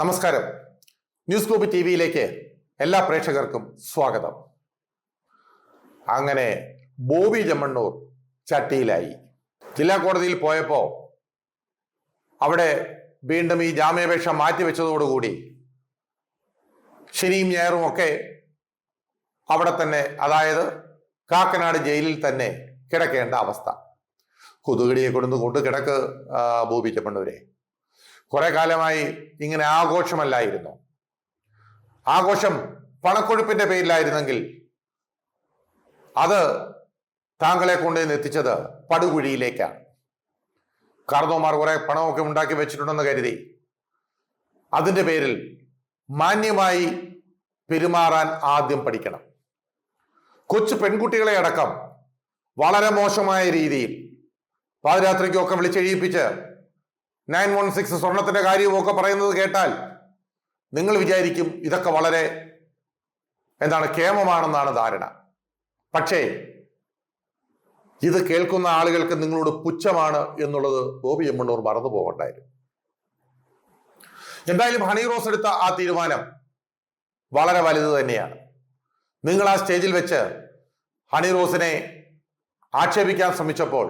നമസ്കാരം. News globe T വിയിലേക്ക് എല്ലാ പ്രേക്ഷകർക്കും സ്വാഗതം. അങ്ങനെ ബോബി ജമ്മണ്ണൂർ ചട്ടിയിലായി. ജില്ലാ കോടതിയിൽ പോയപ്പോൾ അവിടെ വീണ്ടും ഈ ജാമ്യാപേക്ഷ മാറ്റിവെച്ചതോടുകൂടി ശനിയും ഞായറും ഒക്കെ അവിടെ തന്നെ അതായത് കാക്കനാട് ജയിലിൽ തന്നെ കിടക്കേണ്ട അവസ്ഥ. കൊതുകടിയെ കൊണ്ടു കൊണ്ട് കിടക്ക് ബോബി ചെമ്മണ്ണൂരെ കുറെ കാലമായി ഇങ്ങനെ ആഘോഷമല്ലായിരുന്നു. ആഘോഷം പണക്കൊഴുപ്പിന്റെ പേരിലായിരുന്നെങ്കിൽ അത് താങ്കളെ കൊണ്ടുവന്ന് എത്തിച്ചത് പടുകുഴിയിലേക്കാണ്. കാർന്നോമാർ കുറെ പണമൊക്കെ ഉണ്ടാക്കി വെച്ചിട്ടുണ്ടെന്ന് കരുതി. അതിന്റെ പേരിൽ മാന്യമായി പെരുമാറാൻ ആദ്യം പഠിക്കണം. കൊച്ചു പെൺകുട്ടികളെ അടക്കം വളരെ മോശമായ രീതിയിൽ പാതിരാത്രിക്കൊക്കെ വിളിച്ചെഴുതിപ്പിച്ച് നയൻ വൺ സിക്സ് സ്വർണത്തിന്റെ കാര്യമൊക്കെ പറയുന്നത് കേട്ടാൽ നിങ്ങൾ വിചാരിക്കും ഇതൊക്കെ വളരെ എന്താണ് കേമമാണെന്നാണ് ധാരണ. പക്ഷേ ഇത് കേൾക്കുന്ന ആളുകൾക്ക് നിങ്ങളോട് പുച്ഛമാണ് എന്നുള്ളത് ഗോപി എമ്മണ്ണൂർ മറന്നു പോകണ്ടായിരുന്നു. എന്തായാലും ഹണി റോസ് എടുത്ത ആ തീരുമാനം വളരെ വലുത് തന്നെയാണ്. നിങ്ങൾ ആ സ്റ്റേജിൽ വെച്ച് ഹണി റോസിനെ ആക്ഷേപിക്കാൻ ശ്രമിച്ചപ്പോൾ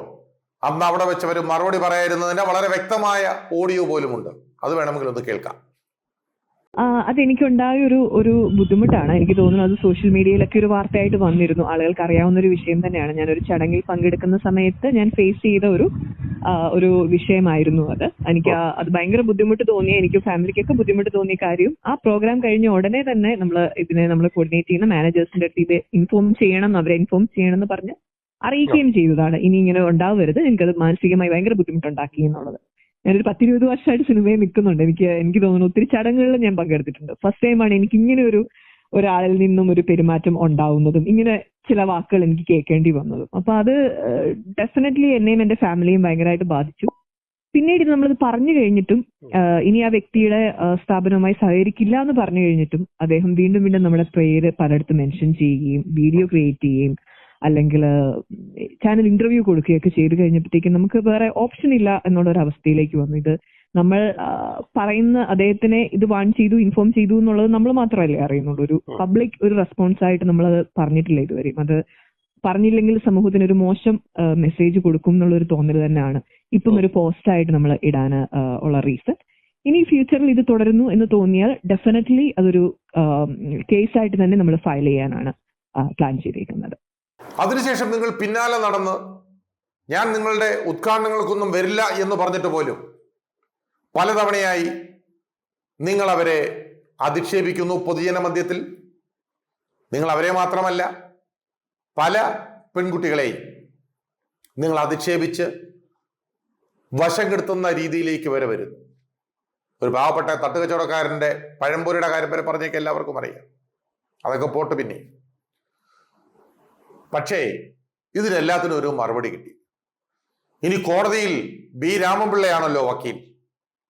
അന്ന് അവിടെ വെച്ച് അവർ മറുപടി പറയായിരുന്നതിന്റെ വളരെ വ്യക്തമായ ഓഡിയോ പോലുമുണ്ട്. അത് വേണമെങ്കിൽ ഒന്ന് കേൾക്കാം. അതെനിക്കുണ്ടായ ഒരു ഒരു ബുദ്ധിമുട്ടാണ്. എനിക്ക് തോന്നുന്നു അത് സോഷ്യൽ മീഡിയയിലൊക്കെ ഒരു വാർത്തയായിട്ട് വന്നിരുന്നു. ആളുകൾക്ക് അറിയാവുന്ന ഒരു വിഷയം തന്നെയാണ്. ഞാൻ ഒരു ചടങ്ങിൽ പങ്കെടുക്കുന്ന സമയത്ത് ഞാൻ ഫേസ് ചെയ്ത ഒരു ഒരു വിഷയമായിരുന്നു അത്. എനിക്ക് അത് ഭയങ്കര ബുദ്ധിമുട്ട് തോന്നി എനിക്ക് ഫാമിലിക്കൊക്കെ ബുദ്ധിമുട്ട് തോന്നിയ കാര്യം ആ പ്രോഗ്രാം കഴിഞ്ഞ ഉടനെ തന്നെ നമ്മൾ ഇതിനെ നമ്മൾ കോർഡിനേറ്റ് ചെയ്യുന്ന മാനേജേഴ്സിന്റെ അടുത്ത് ഇത് ഇൻഫോം ചെയ്യണം അവരെ ഇൻഫോം ചെയ്യണം എന്ന് പറഞ്ഞ് അറിയിക്കുകയും ചെയ്തതാണ്. ഇനി ഇങ്ങനെ ഉണ്ടാവരുത്. എനിക്കത് മാനസികമായി ഭയങ്കര ബുദ്ധിമുട്ടുണ്ടാക്കി എന്നുള്ളത്. ഞാനൊരു പത്തിരുപത് വർഷമായിട്ട് സിനിമയിൽ നിൽക്കുന്നുണ്ട്. എനിക്ക് എനിക്ക് തോന്നുന്നു ഒത്തിരി ചടങ്ങുകളിൽ ഞാൻ പങ്കെടുത്തിട്ടുണ്ട്. ഫസ്റ്റ് ടൈമാണ് എനിക്ക് ഇങ്ങനെ ഒരു ഒരാളിൽ നിന്നും ഒരു പെരുമാറ്റം ഉണ്ടാവുന്നതും ഇങ്ങനെ ചില വാക്കുകൾ എനിക്ക് കേൾക്കേണ്ടി വന്നതും. അപ്പൊ അത് ഡെഫിനറ്റ്ലി എന്നെയും എന്റെ ഫാമിലിയും ഭയങ്കരമായിട്ട് ബാധിച്ചു. പിന്നീട് നമ്മളത് പറഞ്ഞു കഴിഞ്ഞിട്ടും ഇനി ആ വ്യക്തിയുടെ സ്ഥാപനവുമായി സഹകരിക്കില്ല എന്ന് പറഞ്ഞു കഴിഞ്ഞിട്ടും അദ്ദേഹം വീണ്ടും വീണ്ടും നമ്മുടെ പേര് പലയിടത്ത് മെൻഷൻ ചെയ്യുകയും വീഡിയോ ക്രിയേറ്റ് ചെയ്യുകയും അല്ലെങ്കിൽ ചാനൽ ഇന്റർവ്യൂ കൊടുക്കുകയൊക്കെ ചെയ്തു കഴിഞ്ഞപ്പോഴത്തേക്കും നമുക്ക് വേറെ ഓപ്ഷൻ ഇല്ല എന്നുള്ള ഒരു അവസ്ഥയിലേക്ക് വന്നു. ഇത് നമ്മൾ പറയുന്ന അദ്ദേഹത്തിനെ ഇത് വാൺ ചെയ്തു ഇൻഫോം ചെയ്തു എന്നുള്ളത് നമ്മൾ മാത്രമല്ലേ അറിയുന്നുള്ളൂ. ഒരു പബ്ലിക് ഒരു റെസ്പോൺസ് ആയിട്ട് നമ്മൾ അത് പറഞ്ഞിട്ടില്ല ഇതുവരെയും. അത് പറഞ്ഞില്ലെങ്കിൽ സമൂഹത്തിന് ഒരു മോശം മെസ്സേജ് കൊടുക്കും എന്നുള്ള ഒരു തോന്നൽ തന്നെയാണ്. ഇപ്പം ഒരു പോസ്റ്റ് ആയിട്ട് നമ്മൾ ഇടാൻ ഉള്ള റീസൺ. ഇനി ഫ്യൂച്ചറിൽ ഇത് തുടരുന്നു എന്ന് തോന്നിയാൽ ഡെഫിനറ്റ്ലി അതൊരു കേസായിട്ട് തന്നെ നമ്മൾ ഫയൽ ചെയ്യാനാണ് പ്ലാൻ ചെയ്തിരിക്കുന്നത് അതിനുശേഷം നിങ്ങൾ പിന്നാലെ നടന്ന് ഞാൻ നിങ്ങളുടെ ഉദ്ഘാടനങ്ങൾക്കൊന്നും വരില്ല എന്ന് പറഞ്ഞിട്ട് പോലും പലതവണയായി നിങ്ങൾ അവരെ അധിക്ഷേപിക്കുന്നു പൊതുജന മധ്യത്തിൽ. നിങ്ങൾ അവരെ മാത്രമല്ല പല പെൺകുട്ടികളെയും നിങ്ങൾ അധിക്ഷേപിച്ച് വശം കെടുത്തുന്ന രീതിയിലേക്ക് വരെ വരുന്നു. ഒരു പാവപ്പെട്ട തട്ടുകച്ചവടക്കാരന്റെ പഴംപൊരിയുടെ കാര്യം വരെ പറഞ്ഞേക്ക് എല്ലാവർക്കും അറിയാം. അതൊക്കെ പോട്ട് പിന്നെ പക്ഷേ ഇതിനെല്ലാത്തിനും ഒരു മറുപടി കിട്ടി. ഇനി കോടതിയിൽ ബി. രാമൻപിള്ളയാണല്ലോ വക്കീൽ.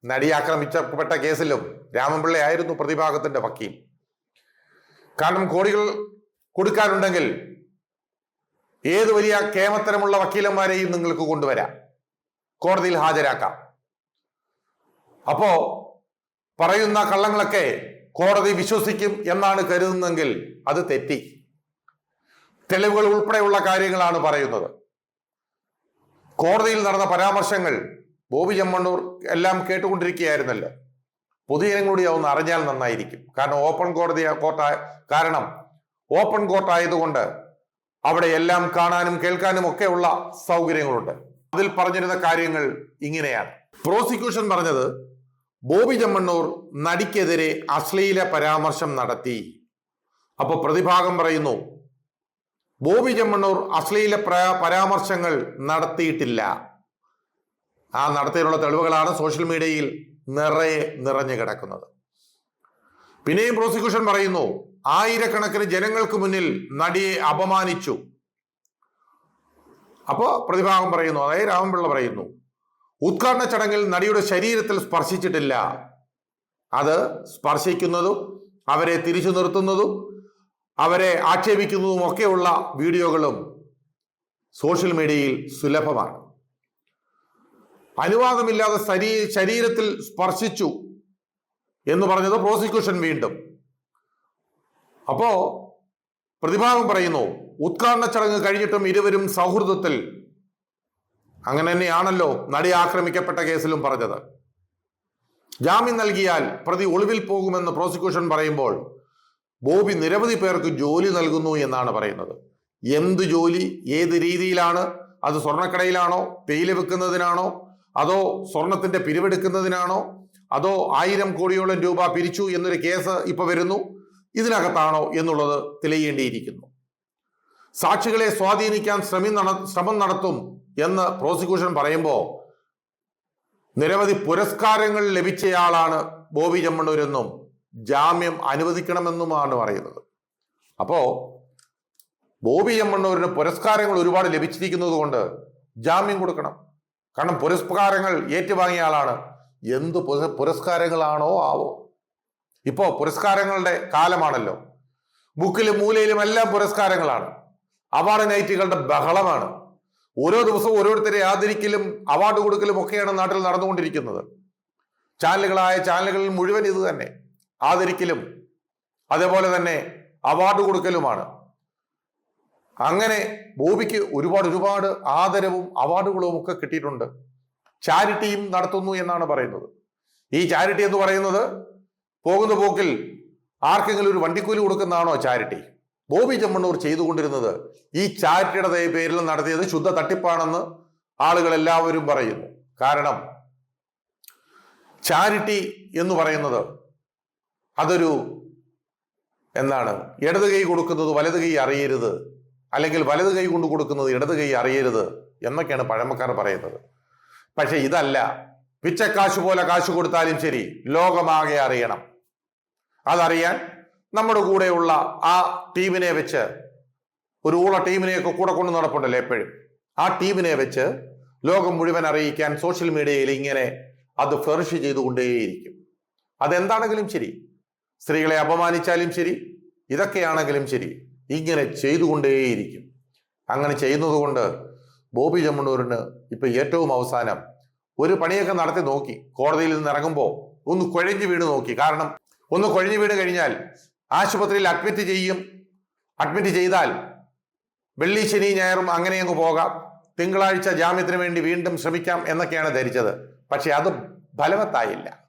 നടി ആക്രമിച്ചപ്പെട്ട കേസിലും രാമൻപിള്ളയായിരുന്നു പ്രതിഭാഗത്തിന്റെ വക്കീൽ. കാരണം കോടികൾ കൊടുക്കാനുണ്ടെങ്കിൽ ഏത് വലിയ കേമത്തരമുള്ള വക്കീലന്മാരെയും നിങ്ങൾക്ക് കൊണ്ടുവരാം. കോടതിയിൽ ഹാജരാക്കാം. അപ്പോ പറയുന്ന കള്ളങ്ങളൊക്കെ കോടതി വിശ്വസിക്കും എന്നാണ് കരുതുന്നെങ്കിൽ അത് തെറ്റി. തെളിവുകൾ ഉൾപ്പെടെയുള്ള കാര്യങ്ങളാണ് പറയുന്നത്. കോടതിയിൽ നടന്ന പരാമർശങ്ങൾ ബോബി ചെമ്മണ്ണൂർ എല്ലാം കേട്ടുകൊണ്ടിരിക്കുകയായിരുന്നല്ലോ. പൊതുജനം കൂടി ഒന്ന് അറിഞ്ഞാൽ നന്നായിരിക്കും. കാരണം ഓപ്പൺ കോടതി കോർട്ട് കാരണം ഓപ്പൺ കോർട്ടായതുകൊണ്ട് അവിടെ എല്ലാം കാണാനും കേൾക്കാനും ഒക്കെ ഉള്ള സൗകര്യങ്ങളുണ്ട്. അതിൽ പറഞ്ഞിരുന്ന കാര്യങ്ങൾ ഇങ്ങനെയാണ്. പ്രോസിക്യൂഷൻ പറഞ്ഞത് ബോബി ചെമ്മണ്ണൂർ നടിക്കെതിരെ അശ്ലീല പരാമർശം നടത്തി. അപ്പോൾ പ്രതിഭാഗം പറയുന്നു ബോബി ചെമ്മണ്ണൂർ അശ്ലീല പരാമർശങ്ങൾ നടത്തിയിട്ടില്ല. ആ നടത്തിയുള്ള തെളിവുകളാണ് സോഷ്യൽ മീഡിയയിൽ നിറയെ നിറഞ്ഞു കിടക്കുന്നത്. പിന്നെയും പ്രോസിക്യൂഷൻ പറയുന്നു ആയിരക്കണക്കിന് ജനങ്ങൾക്ക് മുന്നിൽ നടിയെ അപമാനിച്ചു. അപ്പോ പ്രതിഭാഗം പറയുന്നു അതായത് രാമൻപിള്ള പറയുന്നു ഉദ്ഘാടന ചടങ്ങിൽ നടിയുടെ ശരീരത്തിൽ സ്പർശിച്ചിട്ടില്ല. അത് സ്പർശിക്കുന്നതും അവരെ തിരിച്ചു നിർത്തുന്നതും അവരെ ആക്ഷേപിക്കുന്നതും ഒക്കെയുള്ള വീഡിയോകളും സോഷ്യൽ മീഡിയയിൽ സുലഭമാണ്. അനുവാദമില്ലാതെ ശരീ ശരീരത്തിൽ സ്പർശിച്ചു എന്ന് പറഞ്ഞത് പ്രോസിക്യൂഷൻ വീണ്ടും. അപ്പോ പ്രതിഭാഗം പറയുന്നു ഉദ്ഘാടന ചടങ്ങ് കഴിഞ്ഞിട്ടും ഇരുവരും സൗഹൃദത്തിൽ. അങ്ങനെ തന്നെയാണല്ലോ നടി ആക്രമിക്കപ്പെട്ട കേസിലും പറഞ്ഞത്. ജാമ്യം നൽകിയാൽ പ്രതി ഒളിവിൽ പോകുമെന്ന് പ്രോസിക്യൂഷൻ പറയുമ്പോൾ ബോബി നിരവധി പേർക്ക് ജോലി നൽകുന്നു എന്നാണ് പറയുന്നത്. എന്ത് ജോലി ഏത് രീതിയിലാണ്? അത് സ്വർണക്കടയിലാണോ തേയില വെക്കുന്നതിനാണോ അതോ സ്വർണത്തിന്റെ പിരിവെടുക്കുന്നതിനാണോ അതോ ആയിരം കോടിയോളം രൂപ പിരിച്ചു എന്നൊരു കേസ് ഇപ്പൊ വരുന്നു? ഇതിനകത്താണോ എന്നുള്ളത് തെളിയേണ്ടിയിരിക്കുന്നു. സാക്ഷികളെ സ്വാധീനിക്കാൻ ശ്രമി ശ്രമം നടത്തും എന്ന് പ്രോസിക്യൂഷൻ പറയുമ്പോൾ നിരവധി പുരസ്കാരങ്ങൾ ലഭിച്ചയാളാണ് ബോബി ചെമ്മണ്ണൂരെന്നും ജാമ്യം അനുവദിക്കണമെന്നുമാണ് പറയുന്നത്. അപ്പോ ബോബി ചെമ്മണ്ണൂരിന് പുരസ്കാരങ്ങൾ ഒരുപാട് ലഭിച്ചിരിക്കുന്നത് കൊണ്ട് ജാമ്യം കൊടുക്കണം. കാരണം പുരസ്കാരങ്ങൾ ഏറ്റുവാങ്ങിയ ആളാണ്. എന്ത് പുരസ്കാരങ്ങളാണോ ആവോ? ഇപ്പോ പുരസ്കാരങ്ങളുടെ കാലമാണല്ലോ. ബുക്കിലും മൂലയിലും എല്ലാം പുരസ്കാരങ്ങളാണ്. അവാർഡ് നൈറ്റുകളുടെ ബഹളമാണ്. ഓരോ ദിവസവും ഓരോരുത്തരെ ആദരിക്കലും അവാർഡ് കൊടുക്കലും ഒക്കെയാണ് നാട്ടിൽ നടന്നുകൊണ്ടിരിക്കുന്നത്. ചാനലുകളായ ചാനലുകളിൽ മുഴുവൻ ഇത് തന്നെ. ആദരിക്കലും അതേപോലെ തന്നെ അവാർഡ് കൊടുക്കലുമാണ്. അങ്ങനെ ബോബിക്ക് ഒരുപാട് ഒരുപാട് ആദരവും അവാർഡുകളും ഒക്കെ കിട്ടിയിട്ടുണ്ട്. ചാരിറ്റിയും നടത്തുന്നു എന്നാണ് പറയുന്നത്. ഈ ചാരിറ്റി എന്ന് പറയുന്നത് പോകുന്ന പോക്കിൽ ആർക്കെങ്കിലും ഒരു വണ്ടിക്കൂലി കൊടുക്കുന്നതാണോ ചാരിറ്റി ബോബി ചെമ്മണ്ണൂർ ചെയ്തുകൊണ്ടിരുന്നത് ഈ ചാരിറ്റിയുടെ പേരിൽ നടത്തിയത് ശുദ്ധ തട്ടിപ്പാണെന്ന് ആളുകൾ എല്ലാവരും പറയുന്നു. കാരണം ചാരിറ്റി എന്ന് പറയുന്നത് അതൊരു എന്താണ്? ഇടത് കൈ കൊടുക്കുന്നത് വലത് കൈ അറിയരുത്. അല്ലെങ്കിൽ വലത് കൈ കൊണ്ട് കൊടുക്കുന്നത് ഇടത് കൈ അറിയരുത് എന്നൊക്കെയാണ് പഴമക്കാർ പറയുന്നത്. പക്ഷെ ഇതല്ല. പിച്ചക്കാശ് പോലെ കാശ് കൊടുത്താലും ശരി ലോകമാകെ അറിയണം. അതറിയാൻ നമ്മുടെ കൂടെയുള്ള ആ ടീമിനെ വെച്ച് ഒരു ഊള ടീമിനെയൊക്കെ കൂടെ കൊണ്ട് നടപ്പുണ്ടല്ലോ എപ്പോഴും. ആ ടീമിനെ വെച്ച് ലോകം മുഴുവൻ അറിയിക്കാൻ സോഷ്യൽ മീഡിയയിൽ ഇങ്ങനെ അത് ഫെറിഷ് ചെയ്തുകൊണ്ടേയിരിക്കും. അതെന്താണെങ്കിലും ശരി. സ്ത്രീകളെ അപമാനിച്ചാലും ശരി ഇതൊക്കെയാണെങ്കിലും ശരി ഇങ്ങനെ ചെയ്തുകൊണ്ടേയിരിക്കും. അങ്ങനെ ചെയ്യുന്നത് കൊണ്ട് ബോബി ജമ്മണൂരിന് ഇപ്പൊ ഏറ്റവും അവസാനം ഒരു പണിയൊക്കെ നടത്തി നോക്കി. കോടതിയിൽ നിന്ന് ഇറങ്ങുമ്പോൾ ഒന്ന് കുഴഞ്ഞു വീണ് നോക്കി. കാരണം ഒന്ന് കുഴഞ്ഞു വീണ് കഴിഞ്ഞാൽ ആശുപത്രിയിൽ അഡ്മിറ്റ് ചെയ്യും. അഡ്മിറ്റ് ചെയ്താൽ വെള്ളി ശനി ഞായറും അങ്ങനെ അങ്ങ് പോകാം. തിങ്കളാഴ്ച ജാമ്യത്തിന് വേണ്ടി വീണ്ടും ശ്രമിക്കാം എന്നൊക്കെയാണ് ധരിച്ചത്. പക്ഷെ അത് ഫലവത്തായില്ല.